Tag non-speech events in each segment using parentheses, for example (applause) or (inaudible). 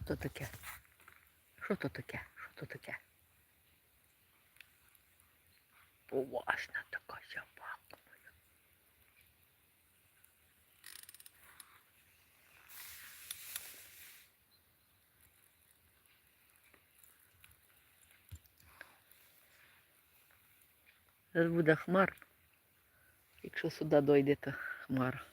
Що то таке? Що то таке? Що то таке? Поважна така собака моя. Зараз буде хмар. Якщо сюди дойде, то хмар.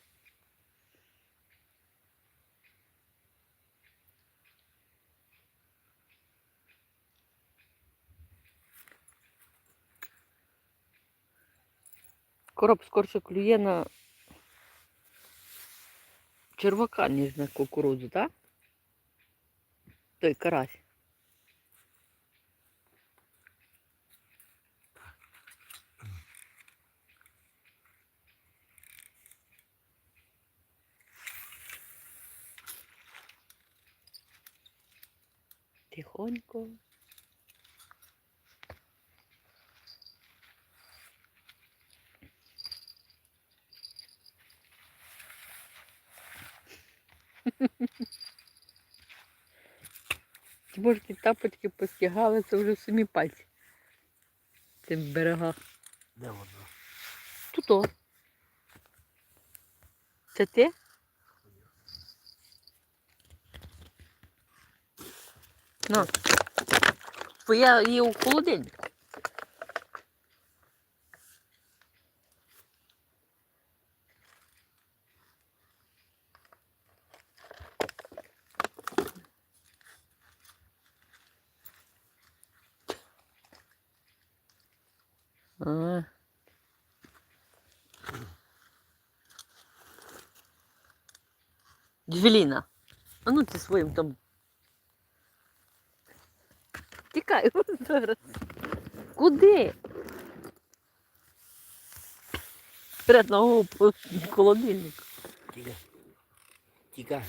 Короб скорше клює на червака, ніж на кукурудзу, так? Той карась. Тихонько. Ті божки тапочки постягали, це вже самі пальці. В цим берегах. Де воно? Тут-о. Це ти? На. Бо я її у холодильник. А. Джвеліна. А ну ти своїм там. Тікай (laughs) зараз. Куди? Перед ногу по холодильник. Тікай. Тікай.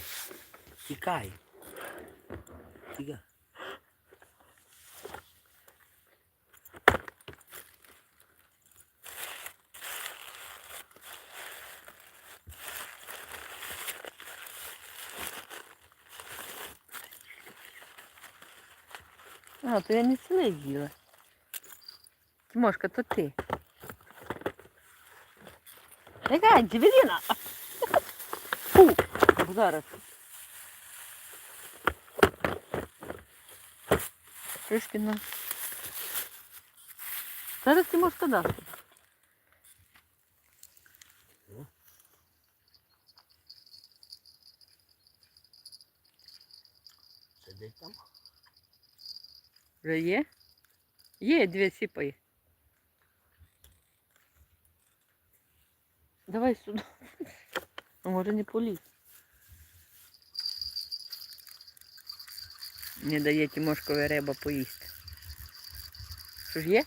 Тікай. Тікай. А, то я не ціле їла. Тимошка, то ти. Яка джевеліна? Фу, зараз. Трішки на. Зараз Тимошка дасть. Сидить там. Вже є? Є, дві сіпи. Давай сюди. Може не поліз. Не дає Тимошкові риба поїсти. Що ж є?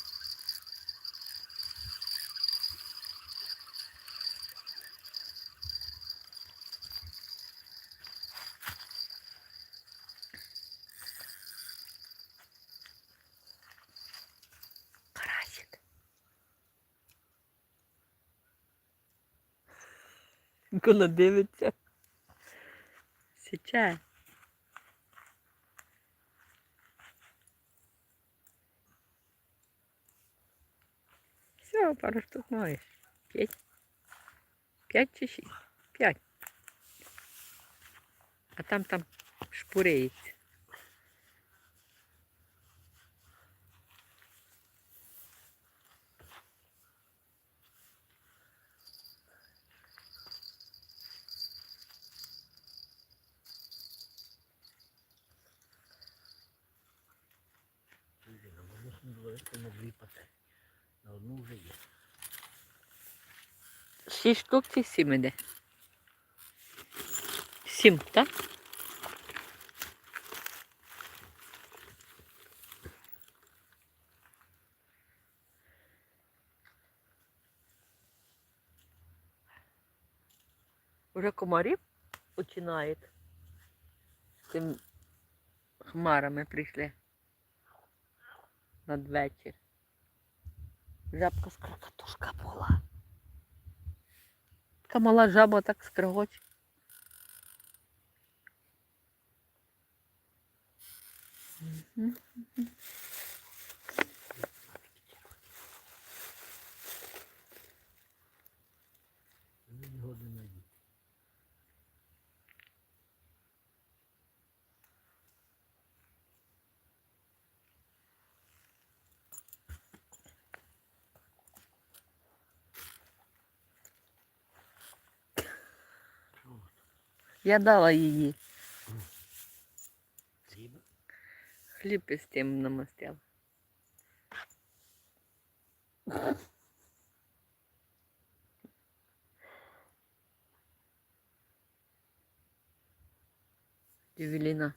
Коли дивиться. Січає. Все, пару штук маєш. П'ять. П'ять чи шість? П'ять. А там там шпуреється. Слухай, на одну сміливості на дві пати. На одну вже є. Шість штук чи сім іде? Сім, так? Уже комарів починають. З цим хмарами прийшли надвечір. Жабка скрикатушка була. Така мала жаба так скригоче. Мгм. Вони не годні на діти. Що от? Я дала її. Хліба? Хліб із тим намастила. Ювеліна.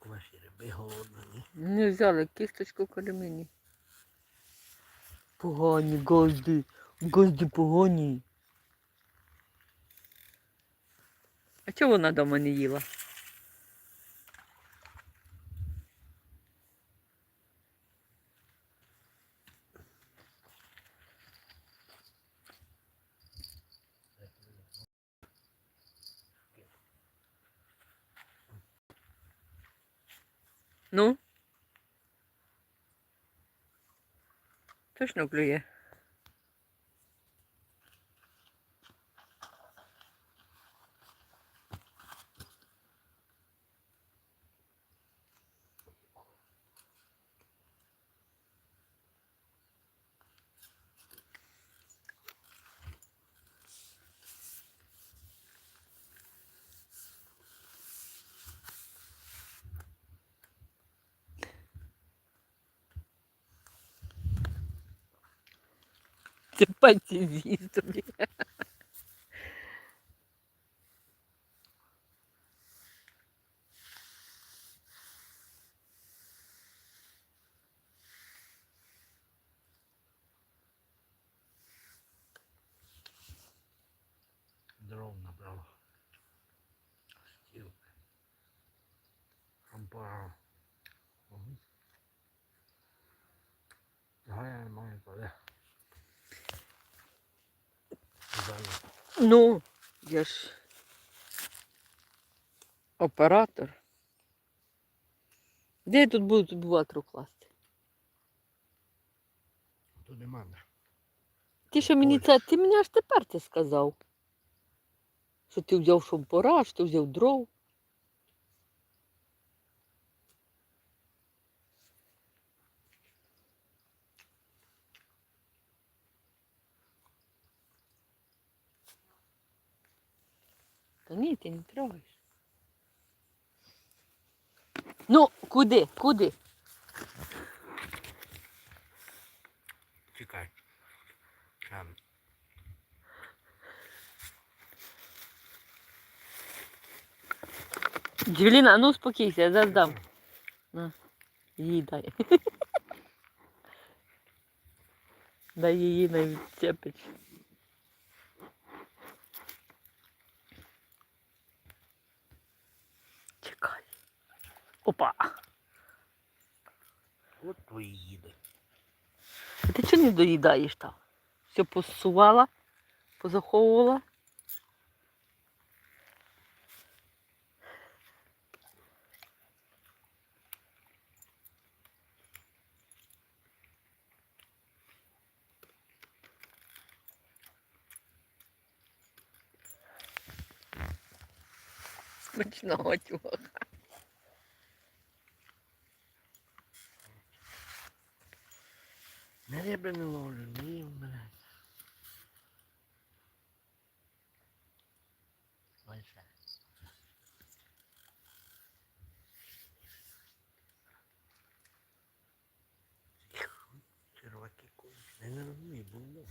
Ваші риби голодні. Не взяли кісточку колемені. Погані газди, газди погані. А чого вона дома не їла? Ну? Точно клює. Це пальці тобі. Дров набрав. Стіл. Угу. Гая немає коли. Зараз. Ну, я ж оператор. Де я тут буду буватор класти? Тут нема. Ти що мені це, ти мені аж тепер це сказав. Що ти взяв шомпора, що ти взяв дров. Та ні, ти не трогаєш. Ну, куди? Куди? Чекай. Там. Джевеліна, а ну успокійся, я зараз дам. На, їй дай. (laughs) Дай її на відчепить. Чекай. Опа. От твої їди. А ти чого не доїдаєш там? Все посувала, позаховувала. Смачного чувака. Не риби не ловлю, їм, блядь. Лише. Черваки. Я не розумію, було.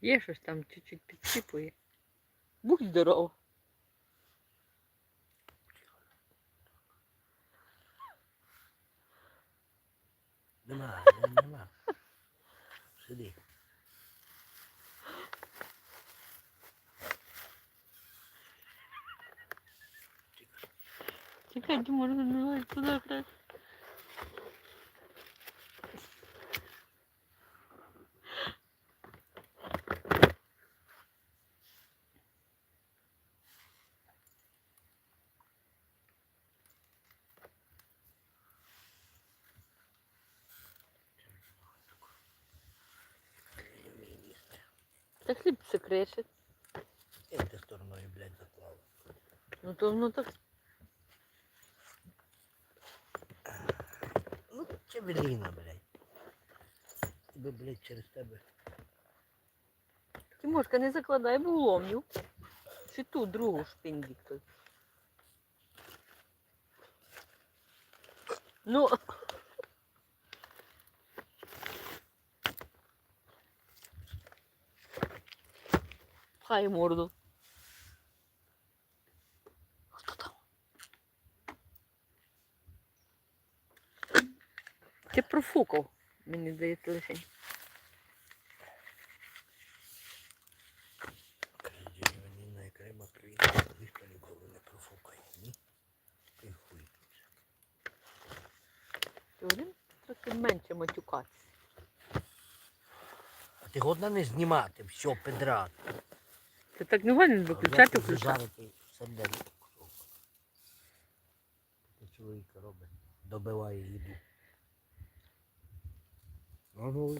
Є щось там чуть-чуть підсипує. Будь здоров. Нема, нема. Сиди. Чекай, Дімон, не туди Та хліб все креше. Я ти стороною, блядь, заклав. Ну то воно так. Ну, чевеліна, блядь. Тебе, блядь, через тебе. Тимошка, не закладай бо уломню. Чи ту другу шпинді той. Ну. Пхай морду. Хто там? Ти профукав, мені здається, лише. Деревянина і крема привіт. Ніколи не профукає, ні? Ти хуй один трохи менше матюкатися. А ти годна не знімати, все, педрат. Ти так не годен виключати, включати. Зажарити сердечко. Це чоловік робить. Добиває їду. Ну, ну,